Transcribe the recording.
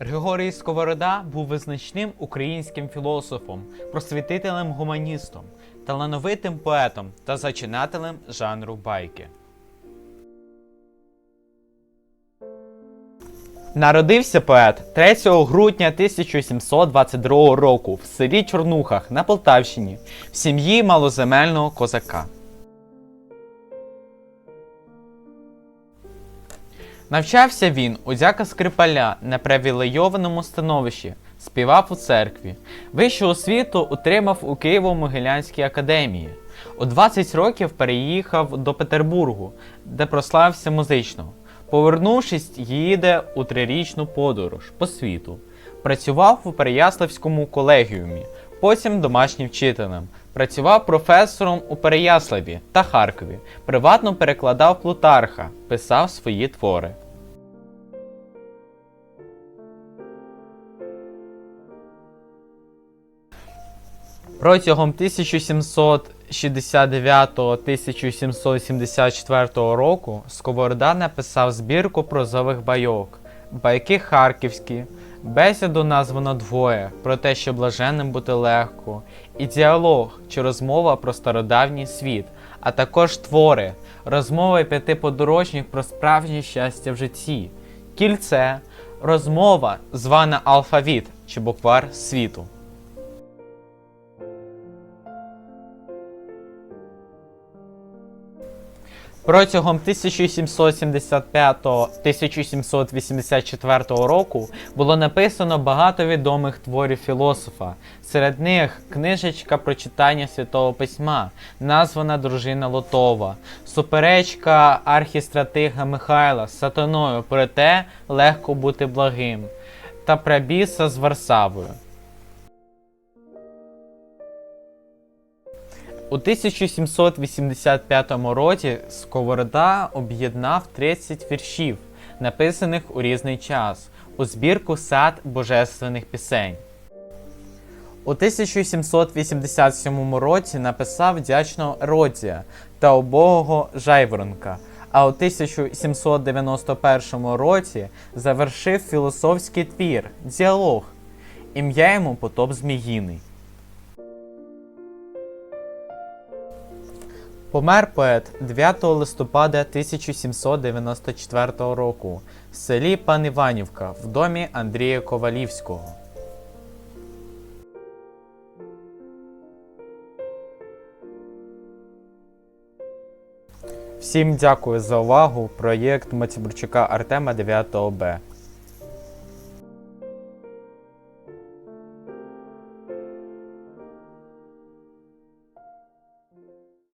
Григорій Сковорода був визначним українським філософом, просвітителем гуманістом, талановитим поетом та зачинателем жанру байки. Народився поет 3 грудня 1722 року в селі Чорнухах на Полтавщині в сім'ї малоземельного козака. Навчався він у дяка Скрипаля на привілейованому становищі, співав у церкві. Вищу освіту отримав у Києво-Могилянській академії. У 20 років переїхав до Петербургу, де прославився музично. Повернувшись, їде у трирічну подорож по світу. Працював у Переяславському колегіумі, потім домашнім вчителем. Працював професором у Переяславі та Харкові. Приватно перекладав Плутарха, писав свої твори. Протягом 1769-1774 року Сковорода написав збірку прозових байок, байки харківські, бесіду названо двоє про те, що блаженним бути легко, і діалог чи розмова про стародавній світ, а також твори, розмови п'яти подорожніх про справжнє щастя в житті, кільце, розмова, звана алфавіт чи буквар світу. Протягом 1775-1784 року було написано багато відомих творів філософа. Серед них книжечка про читання святого письма, названа Дружина Лотова, суперечка архістратига Михайла з сатаною, проте легко бути благим, та прабіса з Варсавою. У 1785 році Сковорода об'єднав 30 віршів, написаних у різний час, у збірку Сад божественних пісень. У 1787 році написав вдячного Еродія та убогого Жайворонка, а у 1791 році завершив філософський твір Діалог. Ім'я йому Потоп Зміїний. Помер поет 9 листопада 1794 року в селі Паніванівка в домі Андрія Ковалівського. Всім дякую за увагу. Проєкт Мацібурчука Артема 9 Б.